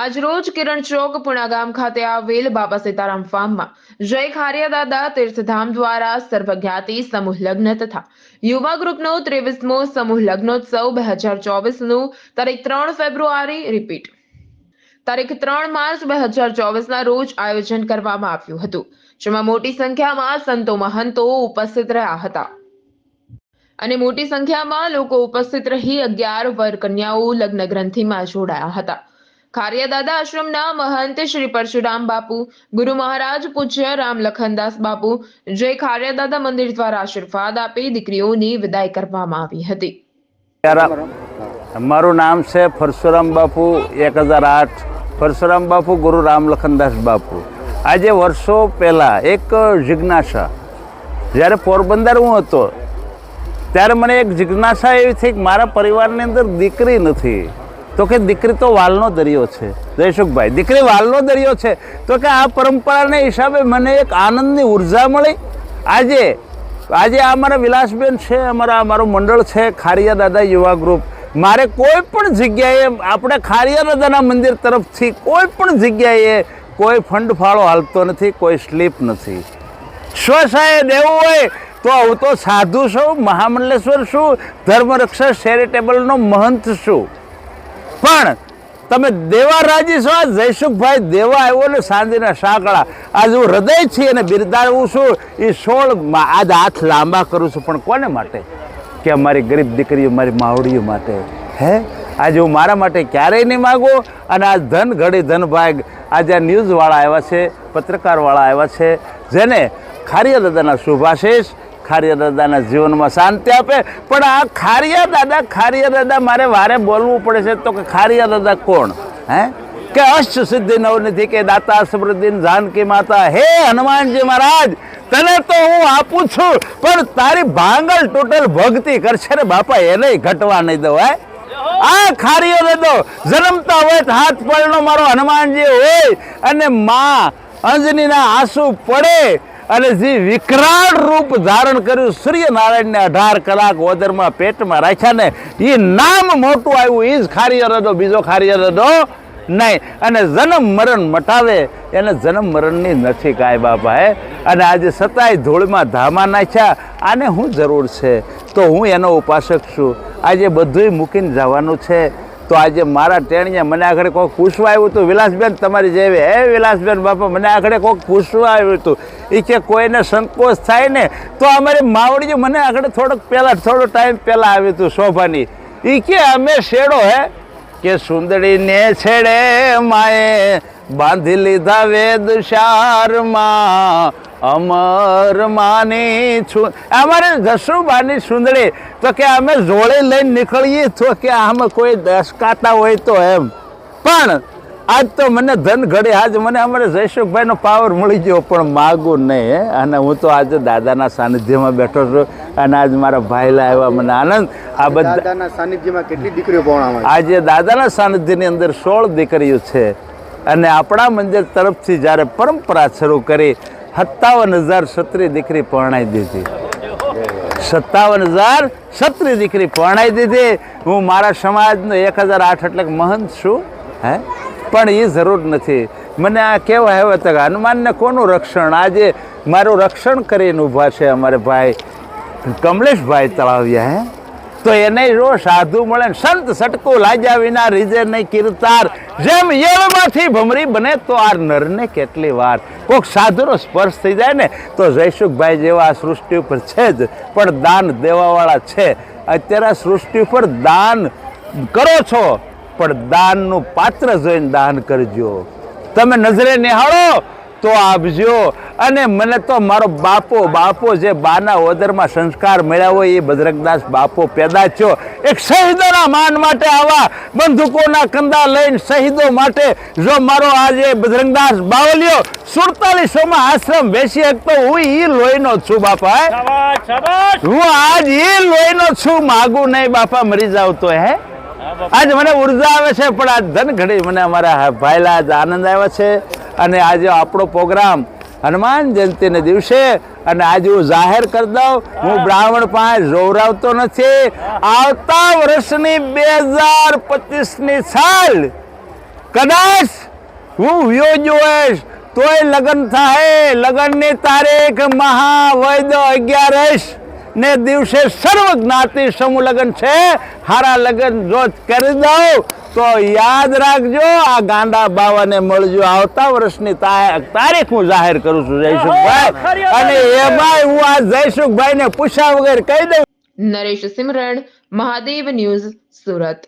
આજરોજ કિરણ ચોક પુણાગામ ખાતે આવેલ બાબા સીતારામ ફાર્મમાં જય ખારિયા દાદા તીર્થધામ દ્વારા સર્વજ્ઞાતિ, સમૂહ લગ્ન તથા યુવા ગ્રુપનો ત્રેવીસમો સમૂહ લગ્નોત્સવ બે હજાર ચોવીસનું તારીખ ત્રણ ફેબ્રુઆરી રિપીટ તારીખ ત્રણ માર્ચ બે હજાર ચોવીસના રોજ આયોજન કરવામાં આવ્યું હતું, જેમાં મોટી સંખ્યામાં સંતો મહંતો ઉપસ્થિત રહ્યા હતા. અને મોટી સંખ્યામાં લોકો ઉપસ્થિત રહી અગિયાર વર કન્યાઓ લગ્ન ગ્રંથિમાં જોડાયા હતા. ખારિયા દાદા આશ્રમના મહંત શ્રી પરશુરામ બાપુ, ગુરુ મહારાજ પૂજ્ય રામ લખનદાસ બાપુ, જે ખારિયા દાદા મંદિર દ્વારા આશીર્વાદ આપી દીકરીઓની વિદાય કરવામાં આવી હતી. મારું નામ છે પરશુરામ બાપુ, એક હજાર આઠ. પરશુરામ બાપુ, ગુરુ રામ લખનદાસ બાપુ. આજે વર્ષો પહેલાં એક જિજ્ઞાસા. જ્યારે પોરબંદર હું હતો, ત્યારે મને એક જિજ્ઞાસા એવી થઈ કે મારા પરિવારની અંદર દીકરી નથી. તો કે દીકરી તો વાલનો દરિયો છે. જયસુખભાઈ દીકરી વાલનો દરિયો છે. તો કે આ પરંપરાને હિસાબે મને એક આનંદની ઊર્જા મળી. આજે આજે આ અમારા વિલાસબેન છે, અમારા, અમારું મંડળ છે, ખારિયા દાદા યુવા ગ્રુપ. મારે કોઈ પણ જગ્યાએ આપણે ખારિયા દાદાના મંદિર તરફથી કોઈ પણ જગ્યાએ કોઈ ફંડ ફાળો હાલતો નથી, કોઈ સ્લીપ નથી. સ્વસહાય દેવું હોય તો હું તો સાધુ છું, મહામંડલેશ્વર છું, ધર્મરક્ષક, ચેરિટેબલનો મહંત છું. પણ તમે દેવા રાજી છો? જયસુખભાઈ દેવા આવ્યો ને સાંજના સાંકળા. આજે હું હૃદય છીએ અને બિરદાવું છું. એ સોળ આજ હાથ લાંબા કરું છું. પણ કોને માટે? કે અમારી ગરીબ દીકરીઓ મારી માવડીઓ માટે? હે? આજે હું મારા માટે ક્યારેય નહીં માગું? અને આ ધન ઘડી ધન ભાગ આજે આ ન્યૂઝવાળા આવ્યા છે, પત્રકારવાળા આવ્યા છે, જેને ખારિયા દાદાના શુભાશીષ ખારિયા દાદાના જીવનમાં શાંતિ આપે. પણ આ ખારિયા દાદા ખારિયા દાદા મારે વારે બોલવું પડે છે તો કે ખારિયા દાદા કોણ? હે? કે અષ્ટ સિદ્ધિ નવનિધિ કે દાતા સમૃદ્ધિ જાનકી માતા. હે હનુમાનજી મહારાજ, તને તો હું આપું છું, પણ તારી ભાંગલ ટોટલ ભક્તિ કરશે ને બાપા, એને ઘટવા નહીં દો હે? આ ખારીઓ દાદો જન્મતા હોય હાથ પડનો મારો હનુમાનજી હોય અને માં અંજનીના આંસુ પડે. અને જે વિકરાળ રૂપ ધારણ કર્યું સૂર્યનારાયણને અઢાર કલાક ઓદરમાં પેટમાં રાખ્યા ને એ નામ મોટું આવ્યું એ જ ખારીય રદો, બીજો ખારી અરદો નહીં. અને જન્મ મરણ મટાવે, એને જન્મ મરણની નથી કાંઈ બાપા હે અને આજે સતાય ધૂળમાં ધામા નાખ્યા, આને હું જરૂર છે? તો હું એનો ઉપાસક છું. આજે બધુંય મૂકીને જવાનું છે. તો આજે મારા ટેણીએ મને આગળ કોઈક પૂછવા આવ્યું હતું વિલાસબેન, તમારી જેવી, હે, વિલાસબેન બાપા? મને આગળ કોઈક પૂછવા આવ્યું હતું એ કે, કોઈને સંકોચ થાય ને, તો અમારી માવડીએ મને આગળ થોડોક પહેલાં, થોડો ટાઈમ પહેલાં આવ્યું હતું શોભાની. એ કે, અમે શેડો, હે? કે, સુંદરીને છેડે માએ બાંધી લીધા વેદ શારમાં અમર માની છું. અમારે જસુબાની સુંદરી તો કે અમે જોડે લઈને નીકળીએ તો કે આમાં કોઈ દસકાતા હોય તો એમ. પણ આજ તો મને ધન ઘડે આજ મને અમારે જયસુખભાઈનો પાવર મળી ગયો પણ માગું નહીં અને હું તો આજે દાદાના સાનિધ્યમાં બેઠો છું અને આજ મારા ભાઈલા આવ્યા મને આનંદ. આ બધા દાદાના સાનિધ્યમાં કેટલી દીકરીઓ આજે દાદાના સાનિધ્યની અંદર સોળ દીકરીઓ છે. અને આપણા મંદિર તરફથી જ્યારે પરંપરા શરૂ કરી સત્તાવન હજાર સત્રી દીકરી પરણાઈ દીધી. સત્તાવન હજાર સત્રી દીકરી પરણાઈ દીધી. હું મારા સમાજનો એક હજાર આઠ એટલે મહંત છું, હે? પણ એ જરૂર નથી. મને આ કેવા હવે તો કે હનુમાનને કોનું રક્ષણ? આજે મારું રક્ષણ કરીને ઊભા છે અમારે ભાઈ. કમલેશભાઈ તળાવ્યા હે? તો એને જો સાધુ મળે સંત સટકો લાજ્યા વિના રીજે નહીં કીર્તાર. જેમ યળમાંથી ભમરી બને તો આ નરને કેટલી વાર. કોઈક સાધુનો સ્પર્શ થઈ જાય ને તો જયસુખભાઈ જેવા આ સૃષ્ટિ ઉપર છે જ, પણ દાન દેવાવાળા છે. અત્યારે સૃષ્ટિ ઉપર દાન કરો છો, પણ દાનનું પાત્ર જોઈને દાન કરજો. તમે નજરે નિહાળો તો આપજો. અને મને તો મારો બાપો બાપો જે બાના ઓદરમાં સંસ્કાર મળ્યા હોય એ બજરંગદાસ બાપો પેદા થયો. એક શહીદોના માન માટે આવા બંદૂકોના કંદા લઈને શહીદો માટે જો મારો આજે બજરંગદાસ બાવલિયો સુડતાલીસોમાં આશ્રમ બેસી શકતો હું એ લોહીનો છું બાપા હું? આજ એ લોહીનો છું માગું નહીં બાપા મરી જાવ તો હે? આજ મને ઊર્જા આવે છે પણ આ ધન ઘડી મને અમારા ભાઈલા આજ આનંદ આવ્યો છે. અને આજે આપણો પ્રોગ્રામ હનુમાન જયંતિને દિવસે અને આજે હું જાહેર કરી દઉં, હું બ્રાહ્મણ પાસે જોવરાવતો નથી. આવતા વર્ષની બે હજાર પચીસની સાલ, કદાચ હું વ્યો જોઈશ તોય લગ્ન થાય. લગ્નની તારીખ મહાવૈદ અગિયારસ ને દિવસે સર્વ જ્ઞાતિ સમૂહ લગ્ન છે. હારા લગ્ન જો કરી દઉં. તો યાદ રાખજો આ ગાંડા બાવાને મળજો. આવતા વર્ષની તારીખ હું જાહેર કરું છું જયસુખભાઈ. અને એમાં હું આ જયસુખભાઈને પૂછ્યા વગર કહી દઉં. નરેશ સિમરણ મહાદેવ ન્યૂઝ સુરત.